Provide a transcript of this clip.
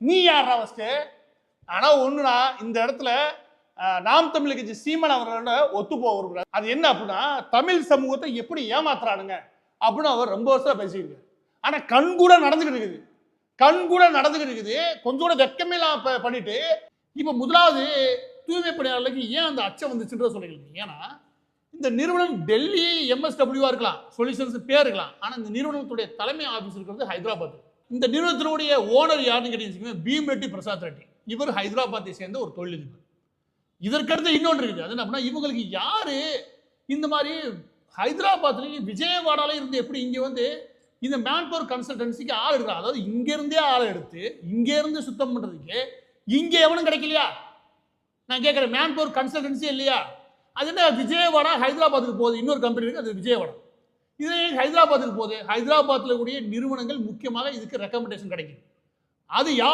நீ யாரா ஃபஸ்ட்டு ஆனால் ஒன்றுனா இந்த இடத்துல நாம் தமிழ் கட்சி சீமன் அவர்களோட ஒத்து போக அது என்ன அப்படின்னா தமிழ் சமூகத்தை எப்படி ஏமாத்துறானுங்க அப்படின்னு அவர் ரொம்ப வருஷம் பேசியிருக்காரு ஆனால் கண் கூட நடந்துகிட்டு இருக்குது. கண் கூட நடந்துகிட்டு இருக்குது. கொஞ்சம் கூட வெக்கமே இல்லாம பண்ணிட்டு இப்போ முதலாவது தூய்மை பணியாளர்களுக்கு ஏன் அந்த அச்சம் வந்துச்சுன்ற சொல்லிக்கிறீங்க ஏன்னா இந்த நிறுவனம் டெல்லி எம்எஸ்டபிள்யூவாக இருக்கலாம் சொல்யூஷன்ஸ் பேர் இருக்கலாம். ஆனால் இந்த நிறுவனத்துடைய தலைமை ஆஃபீஸ் இருக்கிறது ஹைதராபாத். இந்த நிறுவனத்தினுடைய ஓனர் யாருன்னு கேட்டீங்கன்னா பீம் ரெட்டி பிரசாத் ரெட்டி. இவர் ஹைதராபாத்தை சேர்ந்த ஒரு தொழிலதிபர். இதற்கடுத்து இன்னொன்று இருக்குது. அது என்ன இவங்களுக்கு யார் இந்த மாதிரி ஹைதராபாத்லேயும் விஜயவாடால இருந்து எப்படி இங்கே வந்து இந்த மேன் பவர் கன்சல்டன்சிக்கு ஆள் எடுக்கிறான் அதாவது இங்கேருந்தே ஆள் எடுத்து இங்கேருந்து சுத்தம் பண்ணுறதுக்கு இங்கே எவனும் கிடைக்கலையா? நான் கேட்குறேன் மேன் பவர் கன்சல்டன்சி இல்லையா? அது என்ன விஜயவாடா ஹைதராபாத்துக்கு போகுது. இன்னொரு கம்பெனி இருக்குது அது விஜயவாடா. இதே ஹைதராபாத்துக்கு போகுது. ஹைதராபாத்தில் கூடிய நிறுவனங்கள் முக்கியமாக இதுக்கு ரெக்கமெண்டேஷன் கிடைக்கும் அது யார்